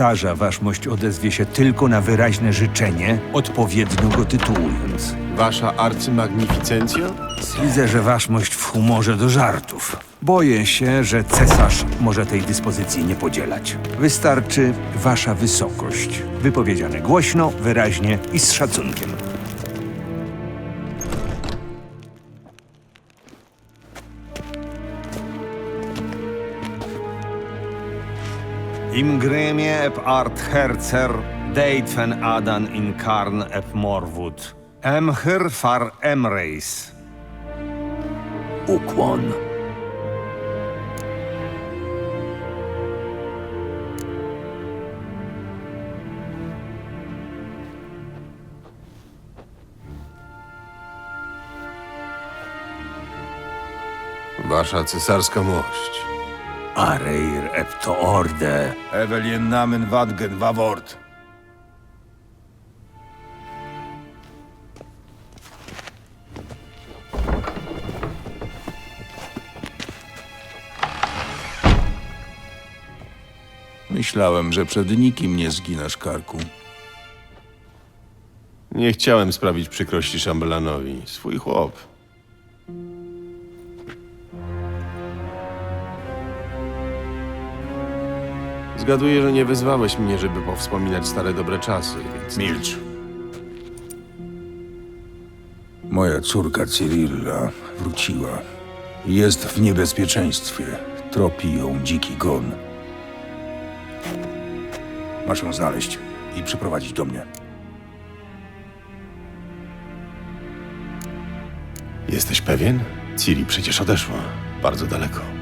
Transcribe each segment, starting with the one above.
Tarza waszmość odezwie się tylko na wyraźne życzenie, odpowiednio go tytułując. Wasza arcymagnificencja? Widzę, że waszmość w humorze do żartów. Boję się, że cesarz może tej dyspozycji nie podzielać. Wystarczy wasza wysokość. Wypowiedziane głośno, wyraźnie i z szacunkiem. Im gremie eb art herzer, deitfen adan in karn eb morwud. Emhyr far emreis. Ukłon. Wasza cesarska mość. Areir eb to orde. Evelien Namen Wadgen Wawort. Myślałem, że przed nikim nie zginasz karku. Nie chciałem sprawić przykrości szambelanowi. Swój chłop. Zgaduję, że nie wezwałeś mnie, żeby powspominać stare dobre czasy, więc... Milcz. Moja córka Cyrilla wróciła. Jest w niebezpieczeństwie. Tropi ją dziki gon. Masz ją znaleźć i przyprowadzić do mnie. Jesteś pewien? Ciri przecież odeszła. Bardzo daleko.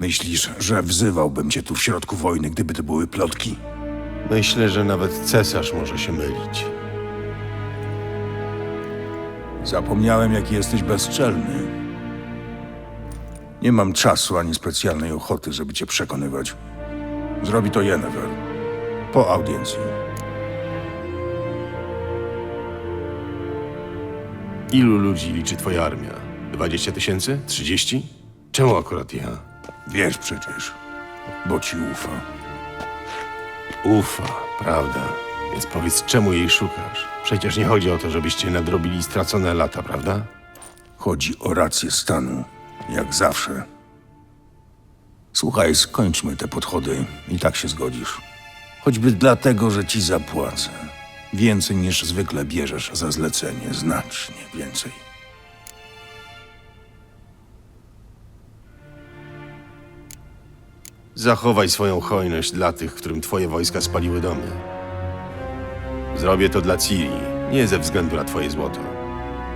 Myślisz, że wzywałbym cię tu w środku wojny, gdyby to były plotki? Myślę, że nawet cesarz może się mylić. Zapomniałem, jaki jesteś bezczelny. Nie mam czasu ani specjalnej ochoty, żeby cię przekonywać. Zrobi to Yennefer. Po audiencji. Ilu ludzi liczy twoja armia? 20 tysięcy? 30? Czemu akurat ja? Wiesz przecież, bo ci ufa. Ufa, prawda? Więc powiedz, czemu jej szukasz? Przecież nie chodzi o to, żebyście nadrobili stracone lata, prawda? Chodzi o rację stanu, jak zawsze. Słuchaj, skończmy te podchody i tak się zgodzisz. Choćby dlatego, że ci zapłacę. Więcej niż zwykle bierzesz za zlecenie, znacznie więcej. Zachowaj swoją hojność dla tych, którym twoje wojska spaliły domy. Zrobię to dla Ciri, nie ze względu na twoje złoto.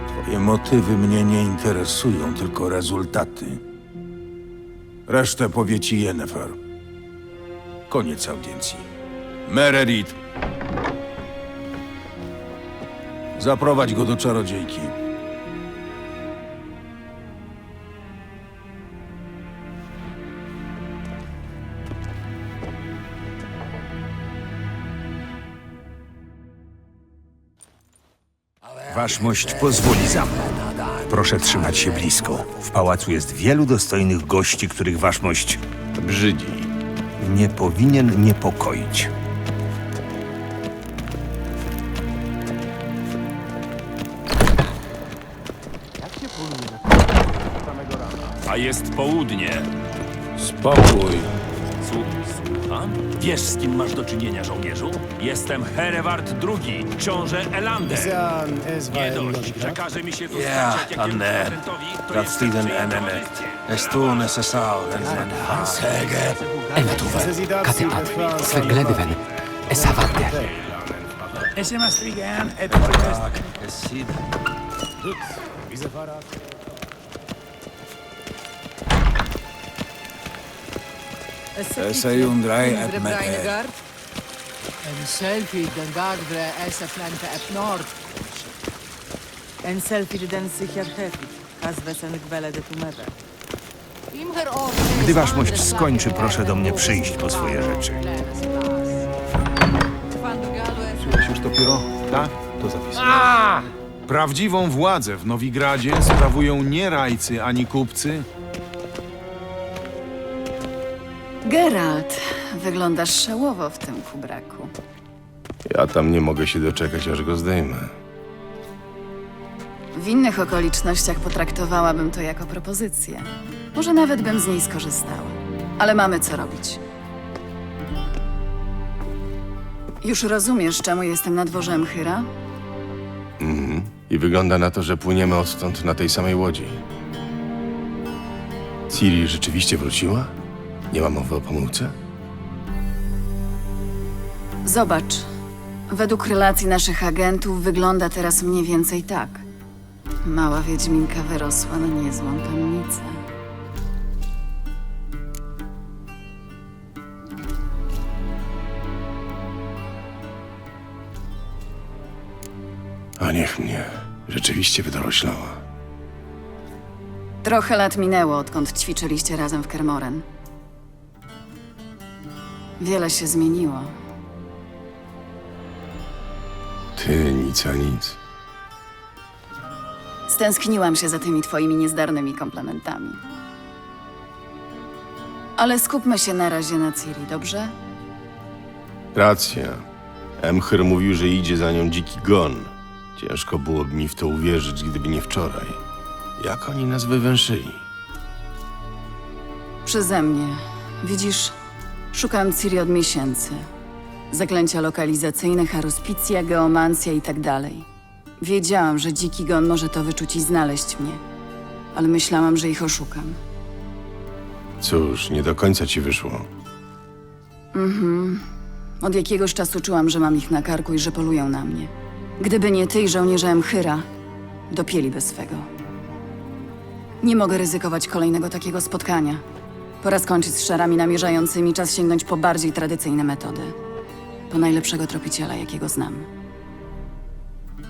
Twoje motywy mnie nie interesują, tylko rezultaty. Resztę powie ci Yennefer. Koniec audiencji. Meredith! Zaprowadź go do czarodziejki. Waszmość pozwoli za mną. Proszę trzymać się blisko. W pałacu jest wielu dostojnych gości, których waszmość Brzydzi. nie powinien niepokoić. A jest południe. Spokój. Wiesz, z kim masz do czynienia, żołnierzu? Jestem Hereward II, książę Elander. Nie dość, że każe mi się tu Ja, jakiemuś Anne. patentowi, to Dat jeszcze stiden przyjdę en na emek. liście. Es tu necessar en en Sege. Elmetúvel, Katepat, Esejundrai et En selfie den gardre essa planta ep nord. En selfie den sicher hefit, kas wesen gwele de or. Gdy waszmość skończy, proszę do mnie przyjść po swoje rzeczy. Już dopiero? Tak, to zapisuję. Prawdziwą władzę w Nowigradzie sprawują nie rajcy ani kupcy, Geralt, Wyglądasz szałowo w tym kubraku. Ja tam nie mogę się doczekać, aż go zdejmę. W innych okolicznościach potraktowałabym to jako propozycję. Może nawet bym z niej skorzystała. Ale mamy co robić. Już rozumiesz, czemu jestem na dworze Mchyra? Mhm. I wygląda na to, że płyniemy odtąd na tej samej łodzi. Ciri rzeczywiście wróciła? Nie ma mowy o pomyłce? Zobacz. Według relacji naszych agentów wygląda teraz mniej więcej tak. Mała Wiedźminka wyrosła na niezłą pannicę. A niech mnie. Rzeczywiście wydoroślała. Trochę lat minęło, odkąd ćwiczyliście razem w Kermoren. Wiele się zmieniło. Ty nic a nic. Stęskniłam się za tymi twoimi niezdarnymi komplementami. Ale skupmy się na razie na Ciri, dobrze? Racja. Emhyr mówił, że idzie za nią dziki gon. Ciężko byłoby mi w to uwierzyć, gdyby nie wczoraj. Jak oni nas wywęszyli? Przeze mnie. Widzisz, szukam Ciri od miesięcy. Zaklęcia lokalizacyjne, harospicja, geomancja i tak dalej. Wiedziałam, że dziki gon może to wyczuć i znaleźć mnie. Ale myślałam, że ich oszukam. Cóż, nie do końca ci wyszło. Od jakiegoś czasu czułam, że mam ich na karku i że polują na mnie. Gdyby nie ty i żołnierze Emchyra, dopieliby swego. Nie mogę ryzykować kolejnego takiego spotkania. Pora skończyć z szarami namierzającymi, czas sięgnąć po bardziej tradycyjne metody. Po najlepszego tropiciela, jakiego znam.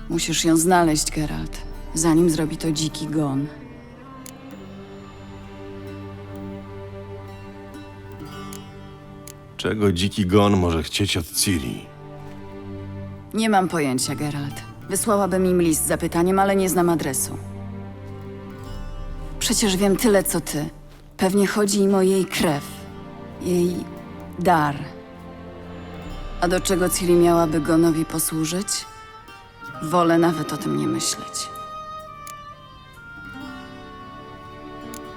Musisz ją znaleźć, Geralt, zanim zrobi to dziki gon. Czego dziki gon może chcieć od Ciri? Nie mam pojęcia, Geralt. Wysłałabym im list z zapytaniem, ale nie znam adresu. Przecież wiem tyle, co ty. Pewnie chodzi im o jej krew. Jej dar. A do czego Ciri miałaby Gonowi posłużyć? Wolę nawet o tym nie myśleć.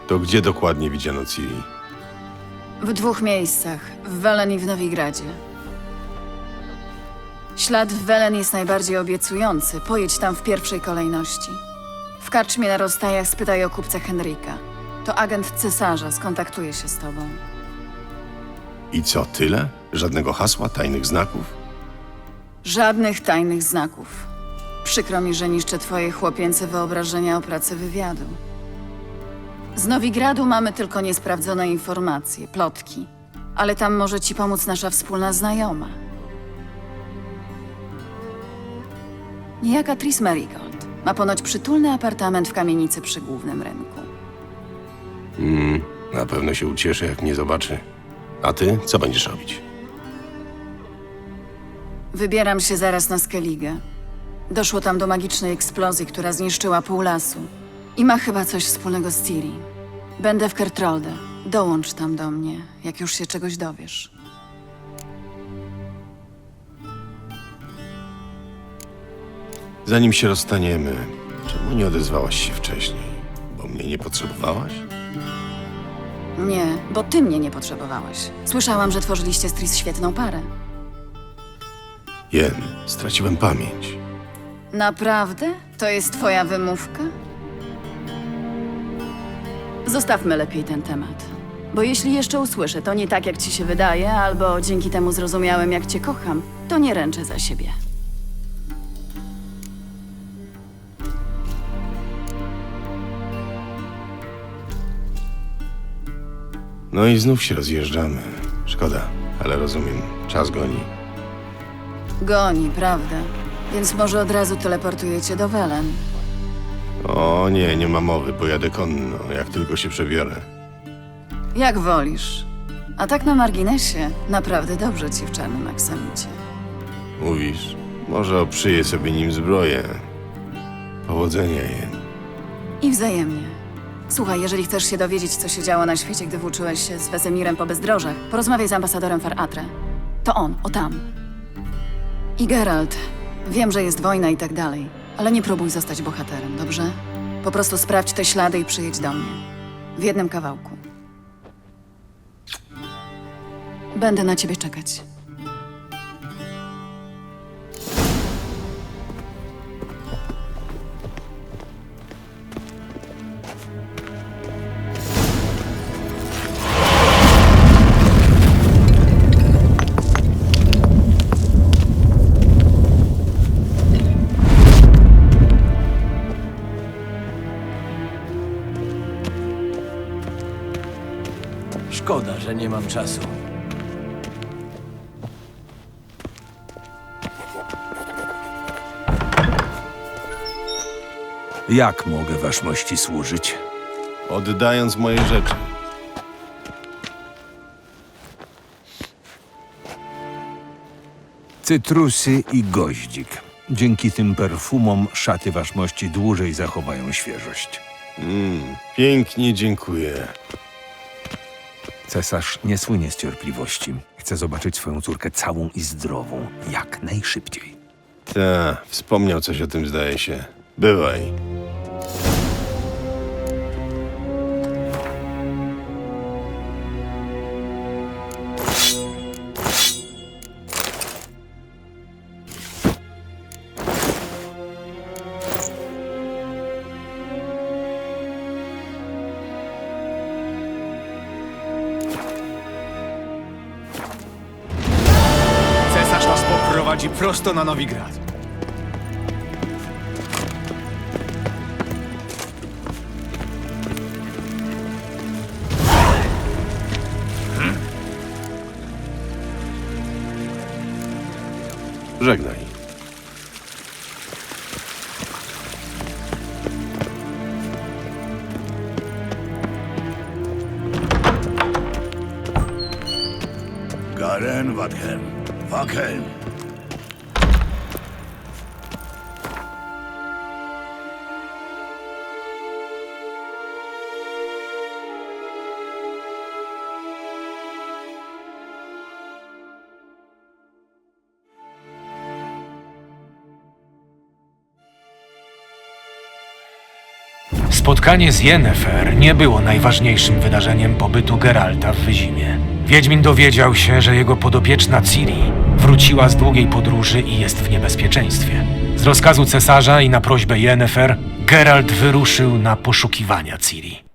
To gdzie dokładnie widziano Ciri? W dwóch miejscach, w Welen i w Nowigradzie. Ślad w Welen jest najbardziej obiecujący. Pojedź tam w pierwszej kolejności. W karczmie na rozstajach spytaj o kupca Henryka. To agent cesarza, skontaktuje się z tobą. I co, tyle? Żadnego hasła, tajnych znaków? Żadnych tajnych znaków. Przykro mi, że niszczę twoje chłopięce wyobrażenia o pracy wywiadu. Z Nowigradu mamy tylko niesprawdzone informacje, plotki. Ale tam może ci pomóc nasza wspólna znajoma. Niejaka Tris Marigold. Ma ponoć przytulny apartament w kamienicy przy głównym rynku. Mm, na pewno się ucieszy, jak mnie zobaczy. A ty, co będziesz robić? Wybieram się zaraz na Skellige. Doszło tam do magicznej eksplozji, która zniszczyła pół lasu. I ma chyba coś wspólnego z Ciri. Będę w Kertrolde. Dołącz tam do mnie, jak już się czegoś dowiesz. Zanim się rozstaniemy, czemu nie odezwałaś się wcześniej? Bo mnie nie potrzebowałaś? Nie, bo ty mnie nie potrzebowałeś. Słyszałam, że tworzyliście z Tris świetną parę. Jen, straciłem pamięć. Naprawdę? To jest twoja wymówka? Zostawmy lepiej ten temat. Bo jeśli jeszcze usłyszę, to nie tak, jak ci się wydaje, albo dzięki temu zrozumiałem, jak cię kocham, to nie ręczę za siebie. No i znów się rozjeżdżamy. Szkoda, ale rozumiem, czas goni. Goni, prawda? Więc może od razu teleportujecie do Welen. O nie, nie ma mowy, pojadę konno, jak tylko się przebiorę. Jak wolisz. A tak na marginesie, naprawdę dobrze ci w czarnym aksamicie. Mówisz, może oprzyję sobie nim zbroję. Powodzenia, Jen. I wzajemnie. Słuchaj, jeżeli chcesz się dowiedzieć, co się działo na świecie, gdy włóczyłeś się z Wesemirem po bezdrożach, porozmawiaj z ambasadorem Faratre. To on, o tam. I Geralt, wiem, że jest wojna i tak dalej, ale nie próbuj zostać bohaterem, dobrze? Po prostu sprawdź te ślady i przyjedź do mnie. W jednym kawałku. Będę na ciebie czekać. Szkoda, że nie mam czasu. Jak mogę waszmości służyć? Oddając moje rzeczy. Cytrusy i goździk. Dzięki tym perfumom szaty waszmości dłużej zachowają świeżość. Mm, pięknie dziękuję. Cesarz nie słynie z cierpliwości. Chce zobaczyć swoją córkę całą i zdrową, jak najszybciej. Ta, wspomniał coś o tym, zdaje się. Bywaj. Prosto na Nowigrad. Spotkanie z Yennefer nie było najważniejszym wydarzeniem pobytu Geralta w Wyzimie. Wiedźmin dowiedział się, że jego podopieczna Ciri wróciła z długiej podróży i jest w niebezpieczeństwie. Z rozkazu cesarza i na prośbę Yennefer, Geralt wyruszył na poszukiwania Ciri.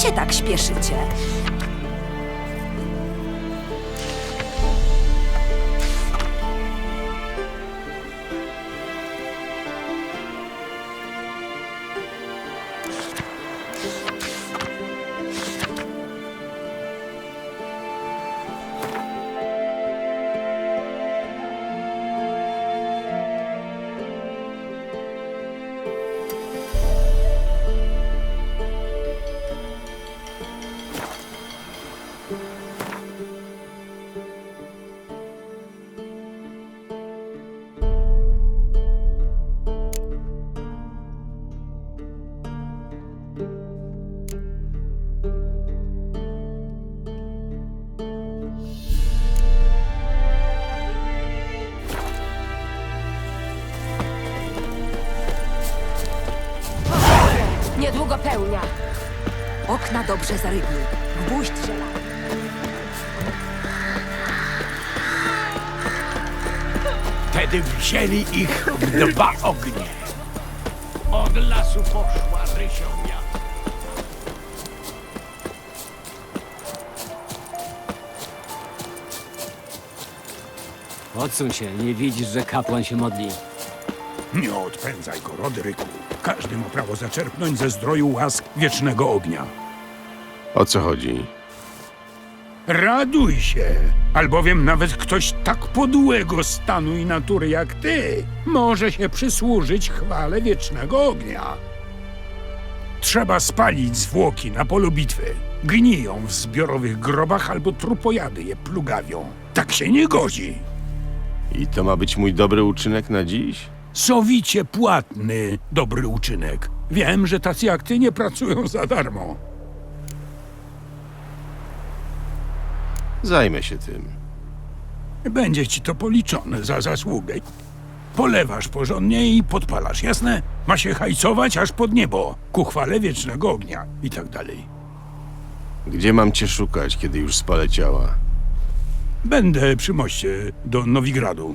Się tak śpieszycie? Dobrze zarybił. Gwóźdź zielony. Wtedy wzięli ich w dwa ognie. Od lasu poszła rysiomia. Odsuń się, nie widzisz, że kapłan się modli. Nie odpędzaj go, Rodryku. Każdy ma prawo zaczerpnąć ze zdroju łask wiecznego ognia. O co chodzi? Raduj się, albowiem nawet ktoś tak podłego stanu i natury jak ty może się przysłużyć chwale wiecznego ognia. Trzeba spalić zwłoki na polu bitwy. Gniją w zbiorowych grobach albo trupojady je plugawią. Tak się nie godzi. I to ma być mój dobry uczynek na dziś? Sowicie płatny dobry uczynek. Wiem, że tacy jak ty nie pracują za darmo. Zajmę się tym. Będzie ci to policzone za zasługę. Polewasz porządnie i podpalasz, jasne? Ma się hajcować aż pod niebo, ku chwale wiecznego ognia i tak dalej. Gdzie mam cię szukać, kiedy już spalę ciała? Będę przy moście do Nowigradu.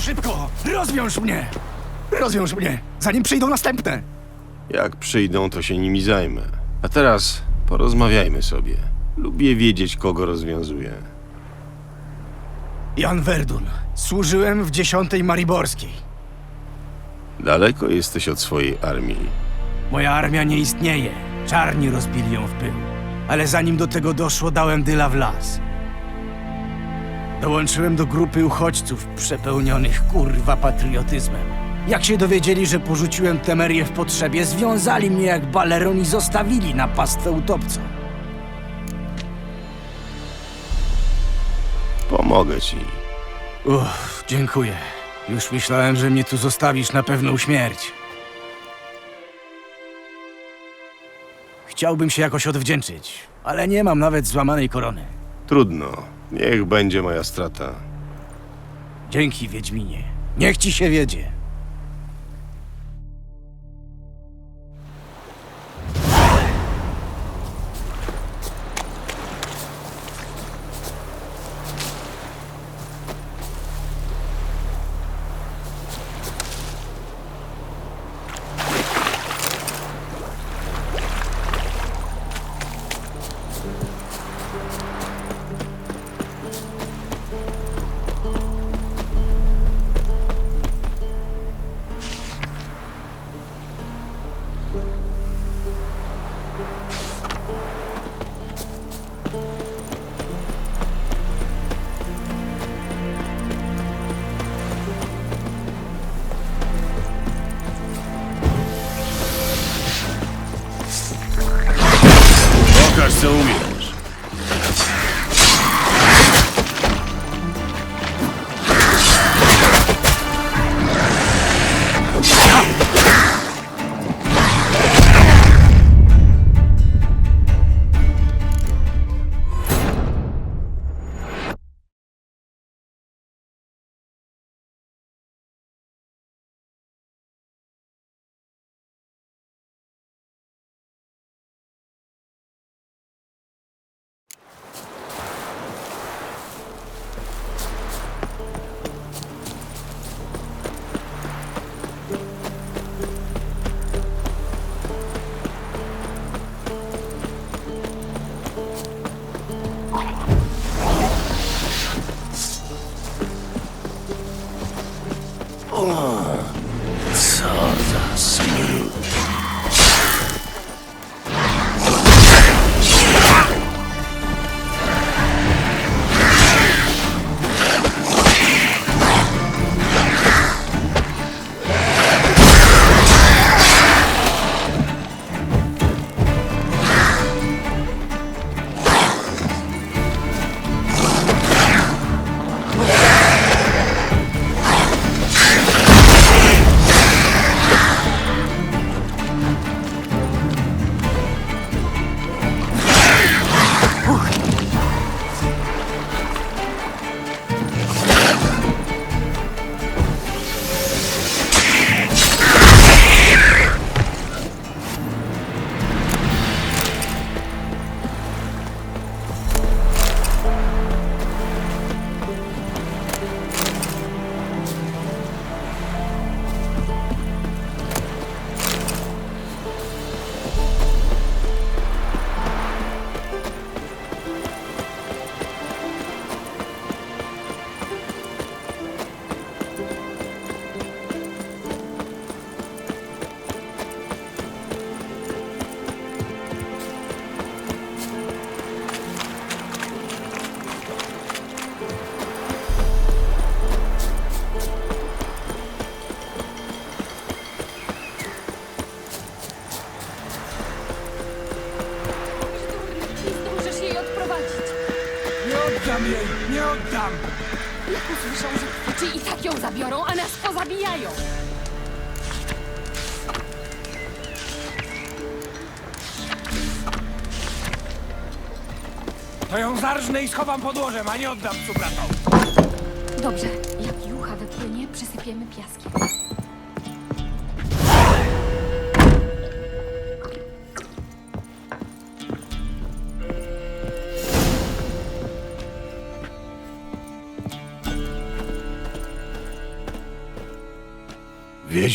Szybko! Rozwiąż mnie! Rozwiąż mnie, zanim przyjdą następne! Jak przyjdą, to się nimi zajmę. A teraz porozmawiajmy sobie. Lubię wiedzieć, kogo rozwiązuję. Jan Verdun. Służyłem w dziesiątej Mariborskiej. Daleko jesteś od swojej armii. Moja armia nie istnieje. Czarni rozbili ją w pył. Ale zanim do tego doszło, dałem dyla w las. Dołączyłem do grupy uchodźców przepełnionych kurwa patriotyzmem. Jak się dowiedzieli, że porzuciłem Temerię w potrzebie, związali mnie jak baleron i zostawili na pastwę utopcom. Pomogę ci. Uff, dziękuję. Już myślałem, że mnie tu zostawisz na pewną śmierć. Chciałbym się jakoś odwdzięczyć, ale nie mam nawet złamanej korony. Trudno. Niech będzie moja strata. Dzięki, Wiedźminie. Niech ci się wiedzie. Oddam jej! Nie oddam! Jak usłyszą, że kwoczy i tak ją zabiorą, a nas pozabijają. To ją zarżnę i schowam pod łożem, a nie oddam cubratom. Dobrze, jak jucha wypłynie, przysypiemy piaskiem.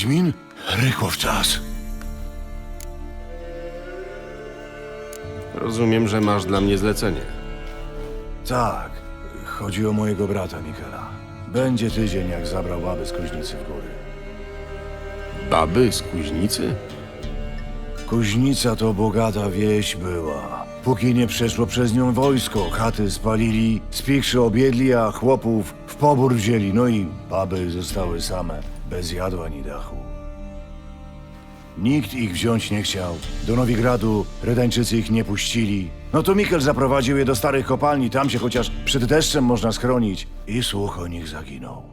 Wiedźmin? Rychło w czas. Rozumiem, że masz dla mnie zlecenie. Tak, chodzi o mojego brata Mikela. Będzie tydzień, jak zabrał babę z Kuźnicy w góry. Baby z kuźnicy? Kuźnica to bogata wieś była. Póki nie przeszło przez nią wojsko, chaty spalili, spichrzy obiedli, a chłopów w pobór wzięli. No i baby zostały same, bez jadu ani dachu. Nikt ich wziąć nie chciał. Do Nowigradu Redańczycy ich nie puścili. No to Mikel zaprowadził je do starych kopalni, tam się chociaż przed deszczem można schronić. I słuch o nich zaginął.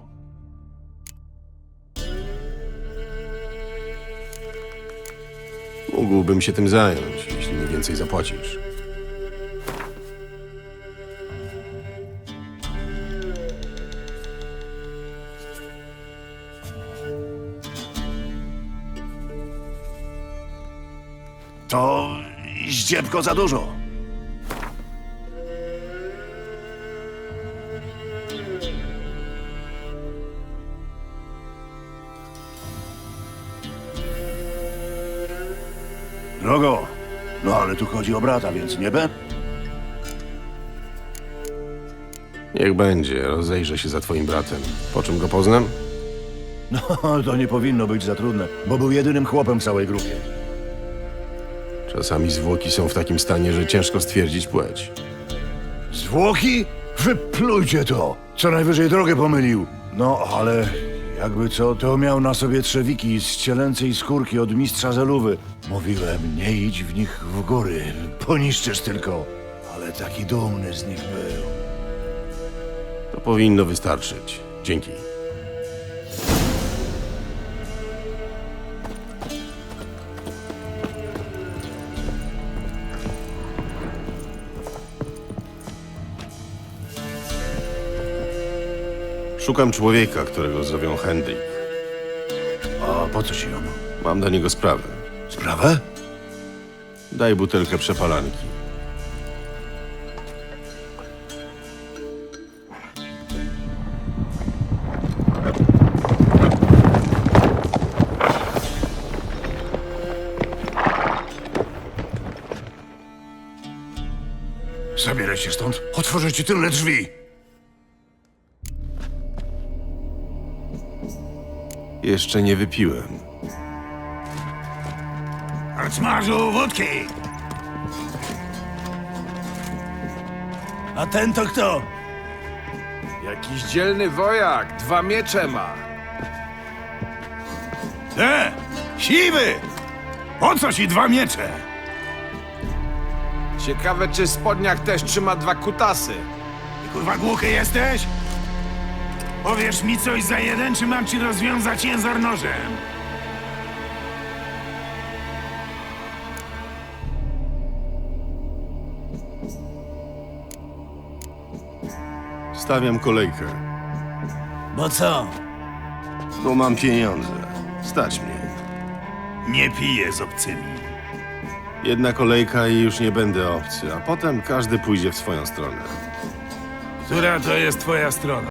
Mógłbym się tym zająć, jeśli mi więcej zapłacisz. To ździebko za dużo. Drogo, no ale tu chodzi o brata, więc nie będę. Niech będzie, rozejrzę się za twoim bratem. Po czym go poznam? No, to nie powinno być za trudne, bo był jedynym chłopem w całej grupie. Czasami zwłoki są w takim stanie, że ciężko stwierdzić płeć. Zwłoki? Wyplujcie to! Co najwyżej drogę pomylił. No, ale jakby co, to miał na sobie trzewiki z cielęcej skórki od mistrza Zeluwy. Mówiłem, nie idź w nich w góry, poniszczysz tylko. Ale taki dumny z nich był. To powinno wystarczyć. Dzięki. Szukam człowieka, którego zowią Hendrik. A po co ci on? Mam do niego sprawę. Sprawę? Daj butelkę przepalanki. Zabieraj się stąd. Otworzę ci tylne drzwi. Jeszcze nie wypiłem. Arcmarzu, wódki! A ten to kto? Jakiś dzielny wojak, dwa miecze ma. E! Siwy! Po co ci dwa miecze? Ciekawe, czy w spodniach też trzyma dwa kutasy. Kurwa głuchy jesteś? Powiesz mi coś za jeden, czy mam ci rozwiązać język nożem? Stawiam kolejkę, Bo co? bo mam pieniądze. Stać mnie. Nie piję z obcymi. Jedna kolejka i już nie będę obcy, a potem każdy pójdzie w swoją stronę. Która to jest twoja strona?